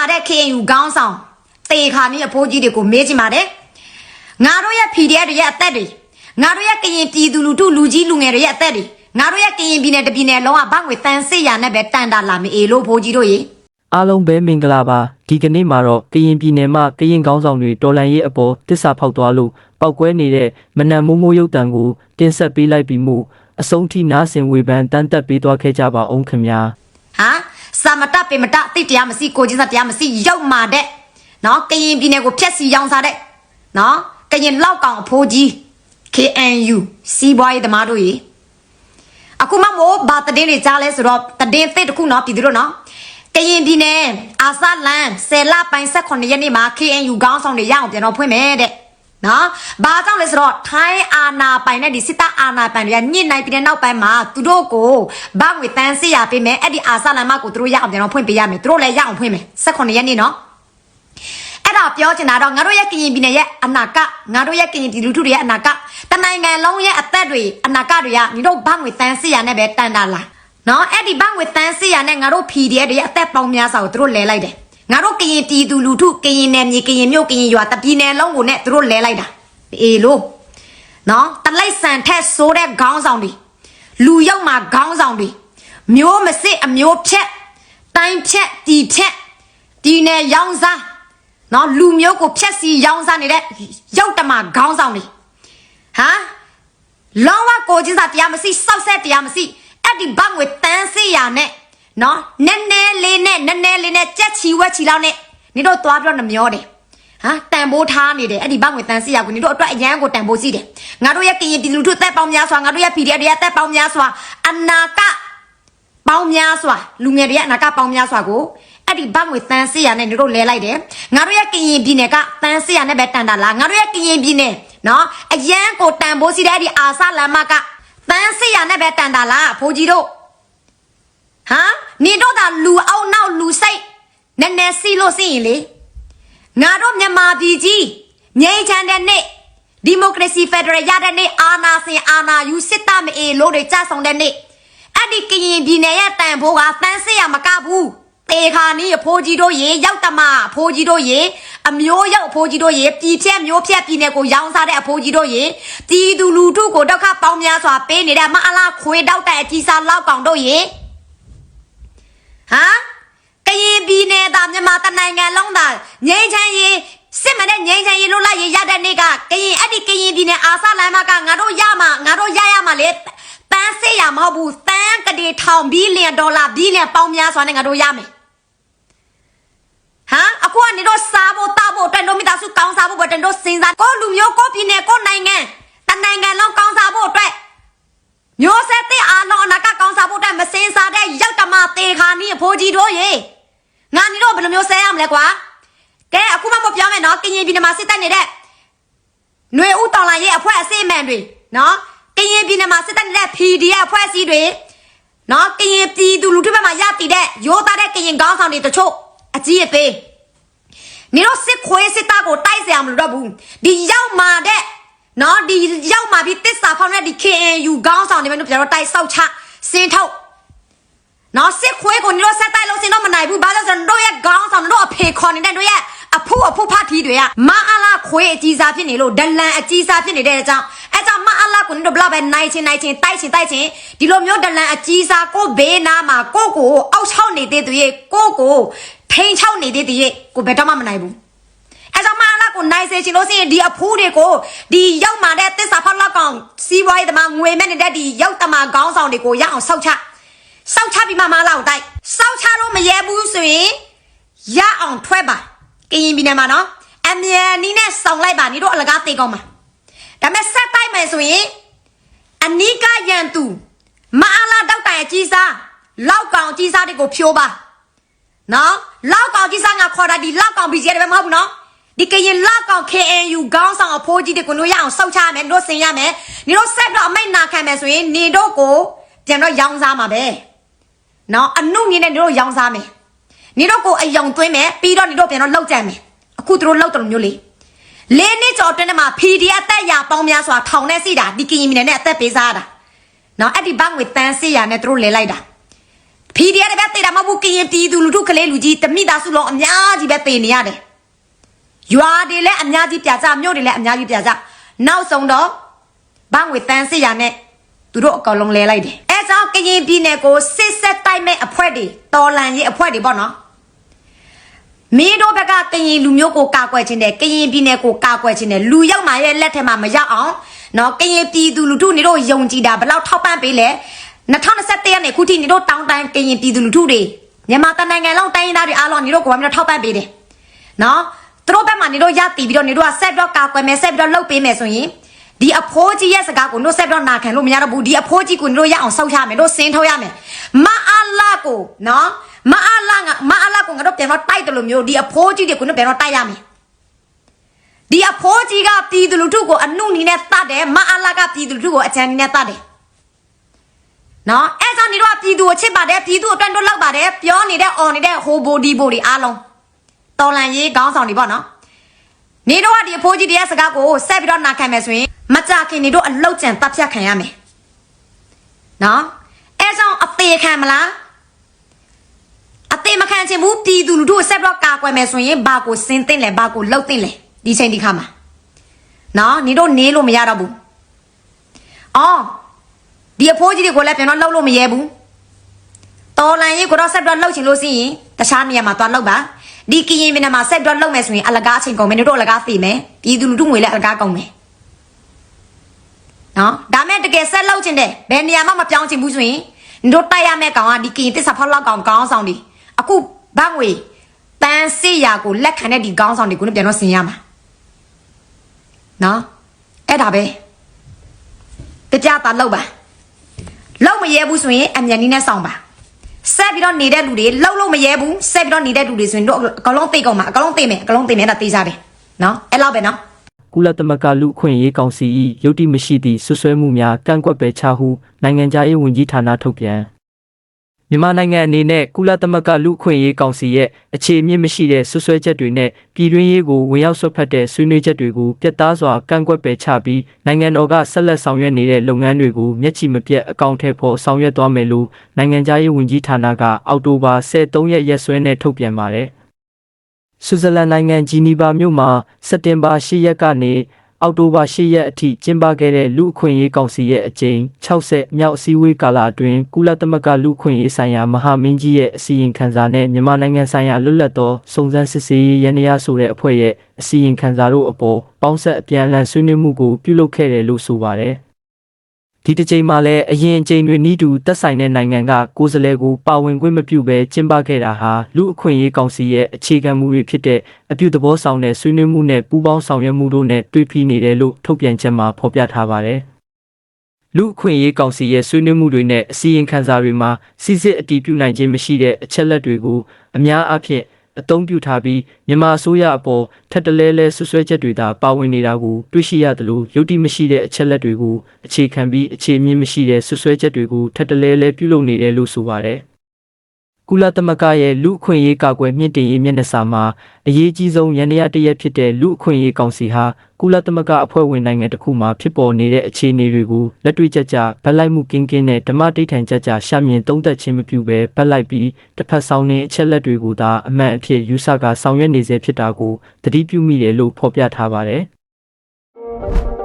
မာတဲ့ KNU ခေါင်းဆောင်တေခါနီးအဖိုးကြီးတွေကိုမေးချင်ပါတယ်ငါတို့ရဲ့ PDF တွေရဲ့အသက်တွေငါတို့ရဲ့ကရင်ပြည်သူလူထုလူကြီးလူငယ်တွေရဲ့အသက်တွေငါတို့ရဲ့ကရင်ပြည်နယ်တပြည်နယ်လုံးဝဘငွေတန်စစ်ရနဲ့ပဲတန်တာလာမအေလို့ဖိုးကြီးတို့ရေအားလုံးပဲမင်္ဂလာပါဒီကနေ့မှာတော့ကရင်ပြည်နယ်မှာကရင်ကောင်းဆောင်တွေတော်လန်ရေးအပေါ်တစ္ဆာဖောက်သွားလို့ပောက်ကွဲနေတဲ့မနံမိုးမိုးရုပ်တံကိုတင်ဆက်ပေးလိုက်ပြီးမှုအဆုံးထိနားဆင်ဝေဖန်တန်းတက်ပေးသွားခဲ့ကြပါအောင်ခင်ဗျာဟာ စာမတပေမတတိတရားမရှိကိုချင်းစားတရားမရှိရောက်မာတဲ့နော်ကရင်ပြည်နယ်ကိုဖျက်စီရောင်းစားတဲ့နော်ကရင်လောက်ကောင်အဖိုးကြီး KNU စီးပွားရေးသမားတို့ရေအခုမှမို့ဘာတည်င်းတွေကြားလဲဆိုတော့တည်င်းသစ်တစ်ခုနော်ပြည်သူတို့နော်ကရင်ပြည်နယ်အာဆာလန်ဆယ်လပိုင်း18ရက်နေ့မှာ KNU ခေါင်းဆောင်တွေရအောင်ပြန်တော့ဖွင့်မယ်တဲ့ နော်ဘာကြောင့်လဲဆိုတော့ထိုင်းအာနာပိုင်နဲ့ဒီစစ်တပ်အာနာပိုင်တွေကညစ်နိုင်ပြီးတဲ့နောက်ပိုင်းမှာသူတို့ကိုဗငွေတန်းစစ်ရပေးမယ်အဲ့ဒီအာဆာလန်မကိုသူတို့ရအောင်ပြန်တော့ဖွင့်ပေးရမယ်သူတို့လည်းရအောင်ဖွင့်မယ်18ရက်နေ့နော်အဲ့ဒါပြောချင်တာတော့ငါတို့ရဲ့ကရင်ပြည်နယ်ရဲ့အနာကငါတို့ရဲ့ကရင်ပြည်လူထုတွေရဲ့အနာကတနိုင်ငံလုံးရဲ့အသက်တွေအနာကတွေကညီတို့ဘငွေတန်းစစ်ရနဲ့ပဲတန်တာလာနော်အဲ့ဒီဘငွေတန်းစစ်ရနဲ့ငါတို့ PDF တွေရဲ့အသက်ပေါင်းများစွာကိုသူတို့လဲလိုက်တယ် ငါတို့ကရင်ပြည်သူလူထုကရင်နယ်မြေကရင်မြို့ကရင်ရွာတပြည်နယ်လုံးကိုနဲ့သူတို့လဲလိုက်တာအေးလို့နော်တလိုက်ဆန်ထက်ဆိုးတဲ့ခေါင်းဆောင်တွေလူရောက်မှာခေါင်းဆောင်တွေမျိုးမစစ်အမျိုးဖြက်တိုင်းဖြက်တီဖြက်ဒီနယ်ရောင်းစားနော်လူမျိုးကိုဖျက်ဆီးရောင်းစားနေတဲ့ရုပ်တမခေါင်းဆောင်တွေဟာလောဝကိုကြီးစားတရားမရှိစောက်ဆက်တရားမရှိအဲ့ဒီဘငွေတန်းစေးရနဲ့ နော်နည်းနည်းလေးနဲ့နည်းနည်းလေးနဲ့ကြက်ချီဝက်ချီလောက်နဲ့နေတော့သွားပြီးတော့နှမျောတယ်ဟာတန်ဖိုးထားနေတယ်အဲ့ဒီဘငွေတန်းစေးရကိုနေတော့အတွက်အရန်ကိုတန်ဖိုးစီးတယ်ငါတို့ရဲ့ကရင်ပြည်လူထုသက်ပေါင်းများစွာငါတို့ရဲ့ PDF တွေရဲ့သက်ပေါင်းများစွာအနာကပေါင်းများစွာလူငယ်တွေရဲ့အနာကပေါင်းများစွာကိုအဲ့ဒီဘတ်ငွေတန်းစစ်ရနဲ့တို့လဲလိုက်တယ်ငါတို့ရဲ့ကရင်ပြည်နယ်ကတန်းစစ်ရနဲ့ပဲတန်တာလားငါတို့ရဲ့ကရင်ပြည်နယ်နော်အရန်ကိုတန်ဖိုးစီတဲ့အဲ့ဒီအာဆလမ်မကတန်းစစ်ရနဲ့ပဲတန်တာလားဖိုးကြီးတို့ ဟမ်နေတော့ကလူအောင်နောက်လူစိတ်နည်းနည်းစီလို့စီရင်လေငါတို့မြန်မာပြည်ကြီးငြိမ်းချမ်းတဲ့နေ့ဒီမိုကရေစီဖက်ဒရယ်ရတဲ့နေ့အာဏာစင်အာဏာယူစစ်တမအေလို့တွေကြဆောင်တဲ့နေ့အဲ့ဒီကရင်ပြည်နယ်ရဲ့တန်ဖိုးကတန်းစစ်ရမကဘူးတေခါနီးအဖိုးကြီးတို့ရေရောက်တမအဖိုးကြီးတို့ရေအမျိုးရောက်အဖိုးကြီးတို့ရေပြည်ဖြက်မျိုးဖြက်ပြည်နယ်ကိုရောင်းစားတဲ့အဖိုးကြီးတို့ရေပြည်သူလူထုကိုဒုက္ခပေါင်းများစွာပေးနေတဲ့မအလားခွေတောက်တဲ့အကြီးစားလောက်ကောင်တို့ရေ ဟမ်ကရင်ပြည်နယ်သားမြန်မာတနိုင်ငံလုံးသားငိမ့်ချမ်းရေးစစ်မနဲ့ငိမ့်ချမ်းရေးလို့လိုက်ရရတဲ့နေ့ကကရင်အဲ့ဒီကရင်ပြည်နယ်အာဆလမ်းမကငါတို့ရမှာငါတို့ရရမှာလေတန်းစစ်ရမဟုတ်ဘူးတန်းကတိထောင်ဘီလီယံဒေါ်လာဘီလီယံပေါင်းများစွာနဲ့ငါတို့ရမယ်ဟမ်အခုကနေတော့စားဖို့တောက်ဖို့တန်တို့မိသားစုကောင်းစားဖို့ပဲတန်တို့စဉ်းစားကိုလူမျိုးကိုပြည်နယ်ကိုနိုင်ငံတနိုင်ငံလုံးကောင်းစားဖို့အတွက် မျိုးဆက်သစ်အားလုံးအနာကကောင်းစားဖို့အတွက်မစင်စားတဲ့ရောက်တမသေးခါနီးအဖိုးကြီးတို့ရေငါနီတို့ဘယ်လိုမျိုးဆဲရမလဲကွာကဲအခုမှမပြောမယ်နော်ကရင်ပြည်နယ်မှာစစ်တပ်နေတဲ့ຫນွေဥတော်လာရဲ့အဖွဲ့အစည်းအမှန်တွေနော်ကရင်ပြည်နယ်မှာစစ်တပ်နေတဲ့ PDF အဖွဲ့အစည်းတွေနော်ကရင်ပြည်သူလူထုဘက်မှာရတည်တဲ့ရိုးသားတဲ့ကရင်ကောင်းဆောင်တွေတချို့အကြီးအသေးနေတော့စစ်ခွေးစစ်သားကိုတိုက်စရာမလိုတော့ဘူးဒီရောက်မာတဲ့ နော်ဒီရောက်มาပြီးတစ္ဆာဖောင်းတဲ့ဒီ KNU ကောင်းဆောင်တွေပဲတို့ပြန်တော့တိုက်ဆောက်ချစင်ထုတ်နော်စစ်ခွေးကိုနေတော့ဆက်တိုက်လို့စင်တော့မနိုင်ဘူးဘာလို့လဲဆိုတော့တို့ရဲ့ကောင်းဆောင်တို့အဖေခေါ်နေတဲ့တို့ရဲ့အဖူအဖူဖတ်ထီတွေကမအားလာခွေးအကြီးစားဖြစ်နေလို့ဒလန်အကြီးစားဖြစ်နေတဲ့အကြောင်းအဲကြောင့်မအားလာကိုနေတော့ဘလောက်ပဲနိုင်ချင်းနိုင်ချင်းတိုက်ချင်းတိုက်ချင်းဒီလိုမျိုးဒလန်အကြီးစားကိုဘေးနားမှာကိုကိုအောက်ချောက်နေတဲ့သူရဲ့ကိုကိုထိန်ချောက်နေတဲ့သူရဲ့ကိုဘယ်တော့မှမနိုင်ဘူးအဲ ကြောင့်မအားလားကိုနိုင်စေချင်လို့ရှိရင်ဒီအဖိုးတွေကိုဒီရောက်มาတဲ့တစ္ဆာဖောက်လောက်ကောင်စီးပွားရေးသမားငွေမဲ့နေတဲ့ဒီရောက်တမခေါင်းဆောင်တွေကိုရအောင်စောက်ချစောက်ချပြီးမှမလာကိုတိုက်စောက်ချလို့မရဲဘူးဆိုရင်ရအောင်ထွက်ပါကရင်ပြည်နယ်မှာနော်အမြန်နီးနဲ့စောင်းလိုက်ပါနေတို့အလကားတေကောင်းမှာဒါပေမဲ့ဆက်တိုက်မယ်ဆိုရင်အနီးကရန်သူမအားလားတောက်တိုင်အကြီးစားလောက်ကောင်အကြီးစားတွေကိုဖြိုးပါနော်လောက်ကောင်ကြီးစားငါခေါ်တာဒီလောက်ကောင် BJ တွေပဲမဟုတ်ဘူးနော် ဒီကရင်လောက်ကောင် KNU ခေါင်းဆောင်အဖိုးကြီးတွေကိုတို့ရအောင်စောက်ချရမယ်တို့ဆင်ရမယ်နေတို့ဆက်တော့အမိတ်နာခံမယ်ဆိုရင်နေတို့ကိုပြန်တော့ရောင်းစားမှာပဲနော်အနုမြင့်နဲ့နေတို့ရောင်းစားမယ်နေတို့ကိုအယုံသွင်းမယ်ပြီးတော့နေတို့ပြန်တော့လောက်ကြံမယ်အခုတို့လောက်တယ်လို့မျိုးလေလေးနှစ်ကျော်အတွင်းထဲမှာ PDF အသက်ရပေါင်းများစွာထောင်နဲ့စီတာဒီကရင်မြင်နဲ့အသက်ပေးစားတာနော်အဲ့ဒီဘငွေတန်းစီရနဲ့တို့လဲလိုက်တာ PDF တွေပဲတေးတာမဟုတ်ဘူးကရင်ပြည်သူလူထုကလေးလူကြီးတမိသားစုလုံးအများကြီးပဲတေးနေရတယ် ရွာတွေလည်းအများကြီးပြကြမြို့တွေလည်းအများကြီးပြကြနောက်ဆုံးတော့ဘာငွေတန်းစစ်ရနဲ့သူတို့အကောင်လုံးလဲလိုက်တယ်အဲကြောင့်ကရင်ပြည်နယ်ကိုစစ်ဆက်တိုက်မဲ့အဖွဲ့တွေတော်လန်ရေးအဖွဲ့တွေပေါ့နော်မင်းတို့ဘက်ကကရင်လူမျိုးကိုကာကွယ်ခြင်းနဲ့ကရင်ပြည်နယ်ကိုကာကွယ်ခြင်းနဲ့လူရောက်မှရဲ့လက်ထက်မှာမရောက်အောင်နော်ကရင်ပြည်သူလူထုနေတို့ယုံကြည်တာဘယ်လောက်ထောက်ပံ့ပေးလဲ2021ရက်နေ့ခုထိနေတို့တောင်းတန်းကရင်ပြည်သူလူထုတွေမြန်မာတနိုင်ငံလုံးတိုင်းရင်းသားတွေအားလုံးနေတို့ကိုဘာမှမထောက်ပံ့ပေးတယ်နော် သူတို့ဘက်မှာနေတို့ရတည်ပြီးတော့နေတို့ကဆက်ပြီးတော့ကာကွယ်မယ်ဆက်ပြီးတော့လှုပ်ပေးမယ်ဆိုရင်ဒီအဖိုးကြီးရဲ့စကားကိုတို့ဆက်ပြီးတော့နာခံလို့မရတော့ဘူးဒီအဖိုးကြီးကိုနေတို့ရအောင်ဆောက်ရမယ်တို့စင်းထုတ်ရမယ်မအားလာကိုနော်မအားလာငါမအားလာကိုငါတို့ပြန်တော့တိုက်တယ်လို့မျိုးဒီအဖိုးကြီးတွေကိုတို့ပြန်တော့တိုက်ရမယ်ဒီအဖိုးကြီးကပြည်သူလူထုကိုအနုနီနဲ့တတ်တယ်မအားလာကပြည်သူလူထုကိုအချမ်းနီနဲ့တတ်တယ်နော်အဲ့ဒါနေတော့ပြည်သူကိုချစ်ပါတယ်ပြည်သူကိုတွန့်တွန့်လောက်ပါတယ်ပြောနေတဲ့အော်နေတဲ့ဟိုဘိုဒီဘိုဒီအားလုံး တော်လန်ရေးခေါင်းဆောင်တွေပေါ့နော်နေတော့ကဒီအဖိုးကြီးတရားစကားကိုဆက်ပြီးတော့နာခံမယ်ဆိုရင်မကြခင်နေတော့အလောက်ကျန်တပ်ဖြတ်ခံရမယ်နော်အဲ့ကြောင့်အသေးခံမလားအသေးမခံချင်ဘူးပြည်သူလူထုကိုဆက်ပြီးတော့ကာကွယ်မယ်ဆိုရင်ဘာကိုစင်းသိမ့်လဲဘာကိုလှုပ်သိမ့်လဲဒီချိန်ဒီခါမှာနော်နေတော့နေလို့မရတော့ဘူးအော်ဒီအဖိုးကြီးတွေကိုလည်းပြန်တော့လှုပ်လို့မရဲဘူးတော်လန်ရေးကိုတော့ဆက်ပြီးတော့လှုပ်ချင်လို့ရှိရင်တခြားနေရာမှာသွားလှုပ်ပါ ဒီကရင်ပြည်နယ်မှာဆက်ပြီးတော့လှုပ်မယ်ဆိုရင်အလကားအချိန်ကုန်မယ်နေတို့အလကားသိမယ်ပြည်သူလူထုငွေလည်းအလကားကုန်မယ်နော်ဒါမဲ့တကယ်ဆက်လှုပ်ချင်တယ်ဘယ်နေရာမှမပြောင်းချင်ဘူးဆိုရင်နေတို့တိုက်ရမယ့်ကောင်ကဒီကရင်တစ္ဆာဖောက်လောက်ကောင်ကောင်းဆောင်ဒီအခုဘငွေတန်စစ်ရာကိုလက်ခံတဲ့ဒီကောင်းဆောင်တွေကိုလည်းပြန်တော့ဆင်ရမှာနော်အဲ့ဒါပဲတကြတာလှုပ်ပါလှုပ်မရဲဘူးဆိုရင်အမြန်နည်းနဲ့ဆောင်ပါ ဆက်ပြီးတော့နေတဲ့လူတွေလှုပ်လို့မရဲဘူးဆက်ပြီးတော့နေတဲ့လူတွေဆိုရင်တို့အကလုံးသိကုန်မှာအကလုံးသိမယ်အကလုံးသိမယ်အဲ့ဒါသိကြတယ်နော်အဲ့လောက်ပဲနော်ကုလသမဂ္ဂလူ့အခွင့်အရေးကောင်စီ၏ယုတ်တိမရှိသည့်ဆွဆွဲမှုများကန့်ကွက်ပယ်ချဟုနိုင်ငံခြားရေးဝန်ကြီးဌာနထုတ်ပြန် မြန်မာနိုင်ငံအနေနဲ့ကုလသမဂ္ဂလူ့အခွင့်အရေးကောင်စီရဲ့အခြေအမြင့်မရှိတဲ့ဆွဆွဲချက်တွေနဲ့ပြည်တွင်းရေးကိုဝင်ရောက်ဆွတ်ဖက်တဲ့ဆွေးနွေးချက်တွေကိုပြတ်သားစွာကန့်ကွက်ပယ်ချပြီးနိုင်ငံတော်ကဆက်လက်ဆောင်ရွက်နေတဲ့လုပ်ငန်းတွေကိုမျက်ခြေမပြတ်အကောင့်ထည့်ဖို့ဆောင်ရွက်သွားမယ်လို့နိုင်ငံခြားရေးဝန်ကြီးဌာနကအောက်တိုဘာ23ရက်ရက်စွဲနဲ့ထုတ်ပြန်ပါတယ်ဆွစ်ဇာလန်နိုင်ငံဂျီနီဗာမြို့မှာစက်တင်ဘာ10ရက်ကနေ အောက်တိုဘာ10ရက်အထိကျင်းပခဲ့တဲ့လူအခွင့်အရေးကောင်စီရဲ့အကြိမ်60မြောက်အစည်းအဝေးကာလအတွင်းကုလသမဂ္ဂလူအခွင့်အရေးဆိုင်ရာမဟာမင်းကြီးရဲ့အစီရင်ခံစာနဲ့မြန်မာနိုင်ငံဆိုင်ရာလွတ်လပ်သောစုံစမ်းစစ်ဆေးရေးရန်ရာဆိုတဲ့အဖွဲ့ရဲ့အစီရင်ခံစာတို့အပေါ်ပေါင်းဆက်အပြန်အလှန်ဆွေးနွေးမှုကိုပြုလုပ်ခဲ့တယ်လို့ဆိုပါတယ်။ ဒီတစ်ချိန်မှာလည်းအရင်အချိန်တွေနီးတူတက်ဆိုင်တဲ့နိုင်ငံကကိုယ်စားလှယ်ကိုပါဝင်ခွင့်မပြုဘဲကျင်းပခဲ့တာဟာလူအခွင့်အရေးကောင်စီရဲ့အခြေခံမူတွေဖြစ်တဲ့အပြုသဘောဆောင်တဲ့ဆွေးနွေးမှုနဲ့ပူးပေါင်းဆောင်ရွက်မှုတို့နဲ့တွေ့ပြီးနေတယ်လို့ထုတ်ပြန်ချက်မှာဖော်ပြထားပါတယ်။လူအခွင့်အရေးကောင်စီရဲ့ဆွေးနွေးမှုတွေနဲ့အစည်းအဝေးခန်းစာတွေမှာစစ်စစ်အတည်ပြုနိုင်ခြင်းမရှိတဲ့အချက်လက်တွေကိုအများအားဖြင့် အသုံးပြုထားပြီးမြန်မာအစိုးရအပေါ်ထက်တလဲလဲဆွဆွဲချက်တွေသာပါဝင်နေတာကိုတွေ့ရှိရသလိုယုတ်တိမရှိတဲ့အချက်လက်တွေကိုအခြေခံပြီးအခြေအမြင့်မရှိတဲ့ဆွဆွဲချက်တွေကိုထက်တလဲလဲပြုလုပ်နေတယ်လို့ဆိုပါတယ်။ ကုလသမဂ္ဂရဲ့လူအခွင့်အရေးကာကွယ်မြင့်တင်ရေးမျက်နှာစာမှာအရေးကြီးဆုံးရန်ရတစ်ရက်ဖြစ်တဲ့လူအခွင့်အရေးကောင်စီဟာကုလသမဂ္ဂအဖွဲ့ဝင်နိုင်ငံတစ်ခုမှာဖြစ်ပေါ်နေတဲ့အခြေအနေတွေကိုလက်တွေ့ကျကျဗတ်လိုက်မှုကင်းကင်းနဲ့ဓမ္မတိဋ္ဌာန်ကျကျရှာမြင်သုံးသပ်ခြင်းမပြုဘဲဗတ်လိုက်ပြီးတစ်ဖက်ဆောင်တဲ့အချက်လက်တွေကိုသာအမှန်အဖြစ်ယူဆကဆောင်ရွက်နေစေဖြစ်တာကိုသတိပြုမိတယ်လို့ဖော်ပြထားပါတယ်။